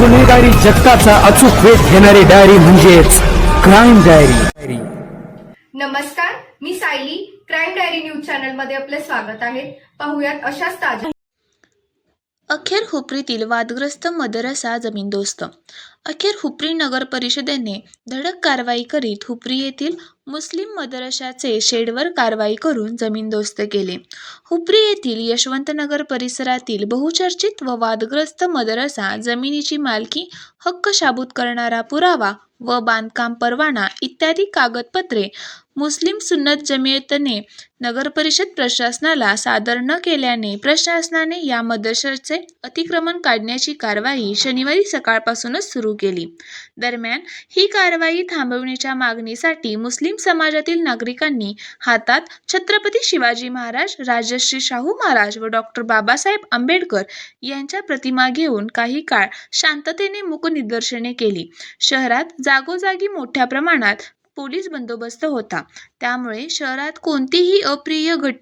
गुन्हेगारी जगताचा अचूक वेध घेणारी डायरी म्हणजेच क्राईम डायरी नमस्कार मी सायली. क्राईम डायरी न्यूज चॅनलमध्ये आपले स्वागत आहे. पाहुयात अशाच ताज्या अखेर हुपरीतील वादग्रस्त मदरसा जमीनदोस्त. अखेर हुपरी नगर परिषदेने धडक कारवाई करीत हुपरी येथील मुस्लिम मदरशाचे शेडवर कारवाई करून जमीनदोस्त केले. हुपरी येथील यशवंतनगर परिसरातील बहुचर्चित व वादग्रस्त मदरसा जमिनीची मालकी हक्क शाबूत करणारा पुरावा व बांधकाम परवाना इत्यादी कागदपत्रे मुस्लिम सुन्नत जमियतने नगरपरिषद प्रशासनाला सादर न केल्याने प्रशासनाने या मदरशाचे अतिक्रमण काढण्याची कारवाई शनिवारी सकाळपासूनच सुरू केली. दरम्यान ही कारवाई थांबवण्याच्या मागणीसाठी मुस्लिम समाजातील नागरिकांनी हातात छत्रपती शिवाजी महाराज राजश्री शाहू महाराज व डॉक्टर बाबासाहेब आंबेडकर यांच्या प्रतिमा घेऊन काही काळ शांततेने मूक निदर्शने केली. शहरात जागोजागी मोठ्या प्रमाणात पोलीस बंदोबस्त होता. त्यामुळे शहरात कोणतीही अप्रिय घट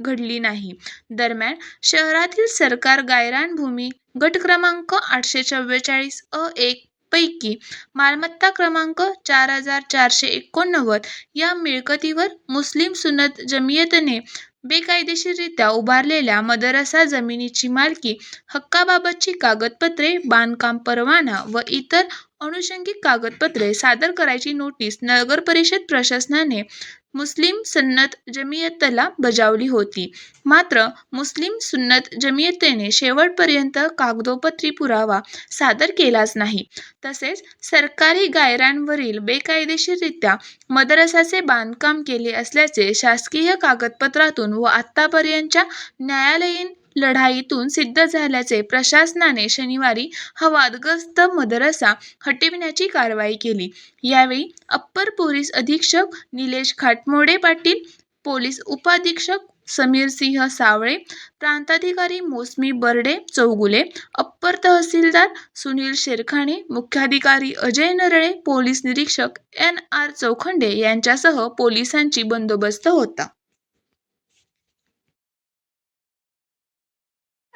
घडली नाही. दरम्यान शहरातील सरकार गायरान भूमी गट क्रमांक आठशे चव्वेचाळीस अ एक पैकी मालमत्ता क्रमांक चार हजार चारशे एकोणनव्वद या मिळकतीवर मुस्लिम सुन्नत जमियतने बेकायदेशीररित्या उभारलेल्या मदरसा जमिनीची मालकी हक्काबाबतची कागदपत्रे बांधकाम परवाना व इतर अनुषंगिक कागदपत्रे सादर करायची नोटीस नगरपरिषद प्रशासनाने मुस्लिम सुन्नत जमियतला बजावली होती. मात्र मुस्लिम सुन्नत जमियतेने शेवटपर्यंत कागदोपत्री पुरावा सादर केलाच नाही. तसेच सरकारी गायरांवरील बेकायदेशीररित्या मदरसाचे बांधकाम केले असल्याचे शासकीय कागदपत्रातून व आत्तापर्यंतच्या न्यायालयीन लढाईतून सिद्ध झाल्याचे प्रशासनाने शनिवारी हा वादग्रस्त मदरसा हटविण्याची कारवाई केली. यावेळी अप्पर पोलीस अधीक्षक निलेश खाटमोडे पाटील पोलीस उपाधीक्षक समीर सिंह सावळे प्रांताधिकारी मोसमी बर्डे चौगुले अप्पर तहसीलदार सुनील शेरखाणे मुख्याधिकारी अजय नरळे पोलीस निरीक्षक एन आर चौखंडे यांच्यासह पोलिसांची बंदोबस्त होता.